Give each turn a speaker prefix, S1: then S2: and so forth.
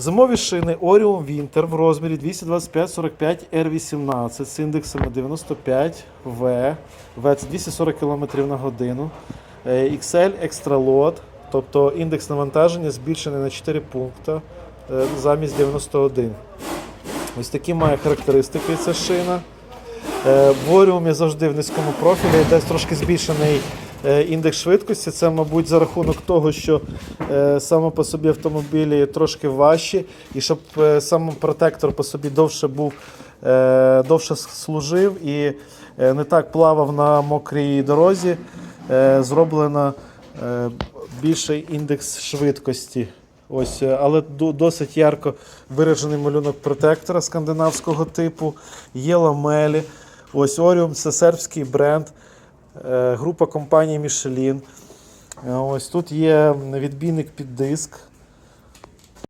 S1: Зимові шини Orion Winter в розмірі 225-45 R18 з індексами 95 V, це 240 км на годину. Е, XL Extra Load, тобто індекс навантаження збільшений на 4 пункти е, замість 91. Ось такі має характеристики ця шина. Е, В Оріумі завжди в низькому профілі десь трошки збільшений е, індекс швидкості. Це, мабуть, за рахунок того, що е, саме по собі автомобілі трошки важчі, і щоб е, сам протектор по собі довше був, е, довше служив і е, не так плавав на мокрій дорозі, е, зроблено е, більший індекс швидкості. Ось, е, але досить ярко виражений малюнок протектора скандинавського типу. Є ламелі. Ось Orium це сербський бренд, е, група компанії Michelin. Е, Ось тут є відбійник під диск.